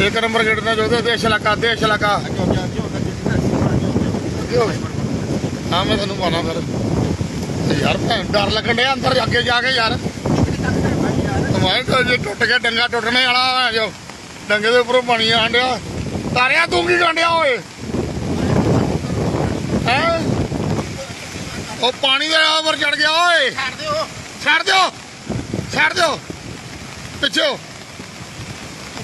ਇੱਕ number gate ਦਾ ਜੋ ਦੇਸ਼ ਇਲਾਕਾ ਦੇਸ਼ ਇਲਾਕਾ ਹਾਂ ਮੈਂ ਤੁਹਾਨੂੰ ਪਾਣਾ ਫਿਰ। ਯਾਰ ਭੈਣ ਡਰ ਲੱਗਣ ਡਿਆ ਅੰਦਰ ਅੱਗੇ ਜਾ ਕੇ ਯਾਰ। ਮੈਂ ਤਾਂ ਜੇ ਟੁੱਟ ਗਿਆ ਡੰਗਾ ਟੁੱਟਣੇ ਵਾਲਾ ਜੋ। ਡੰਗੇ ਦੇ ਉੱਪਰੋਂ ਪਾਣੀ ਆਣ ਡਿਆ। ਤਾਰਿਆ ਤੂੰ ਕੀ ਗੰਡਿਆ ਓਏ? ਹੈ? ਉਹ ਪਾਣੀ ਦੇ ਉੱਪਰ ਚੜ ਗਿਆ ਓਏ। ਛੱਡ ਦਿਓ। ਛੱਡ ਦਿਓ। ਛੱਡ ਦਿਓ। ਪਿੱਛੇ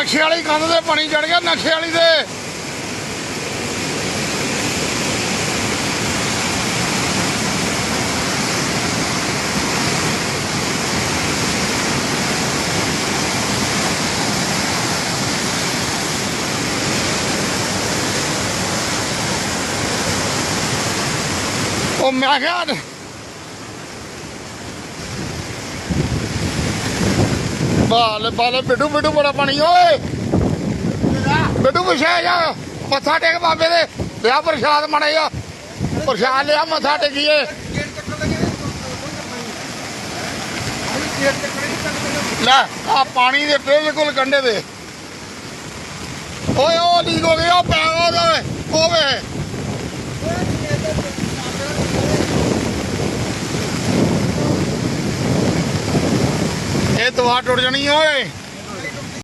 ਨਕਸ਼ੇ ਵਾਲੀ ਕੰਧ ਤੇ ਪਾਣੀ ਚੜ ਗਿਆ ਨਕਸ਼ੇ ਵਾਲੀ ਤੇ। ਉਹ ਮੈਂ ਕਿਹਾ ਬਾਲ ਬਾਲ, ਬਿੱਡੂ ਬਿੱਡੂ ਬੜਾ ਪਾਣੀ, ਓਏ। ਬਿੱਡੂ, ਪਿਛੇ ਜਾ। ਮੱਥਾ ਟੇਕ ਬਾਬੇ ਦੇ। ਲਿਆ ਪ੍ਰਸ਼ਾਦ ਮਣੇ ਪ੍ਰਸ਼ਾਦ ਲਿਆ, ਮੱਥਾ ਟੇਕੀਏ। ਲੈ, ਆ ਪਾਣੀ ਦੇ ਬਿਲਕੁਲ ਕੰਢੇ ਦੇ ਓਏ, ਉਹ ਲੀਕ ਹੋ ਗਿਆ ਉਹ ਪੈ ਉਹਦੇ ਓਵੇ ਇਹ ਦਵਾ ਟੁੱਟ ਜਾਣੀ ਓਏ।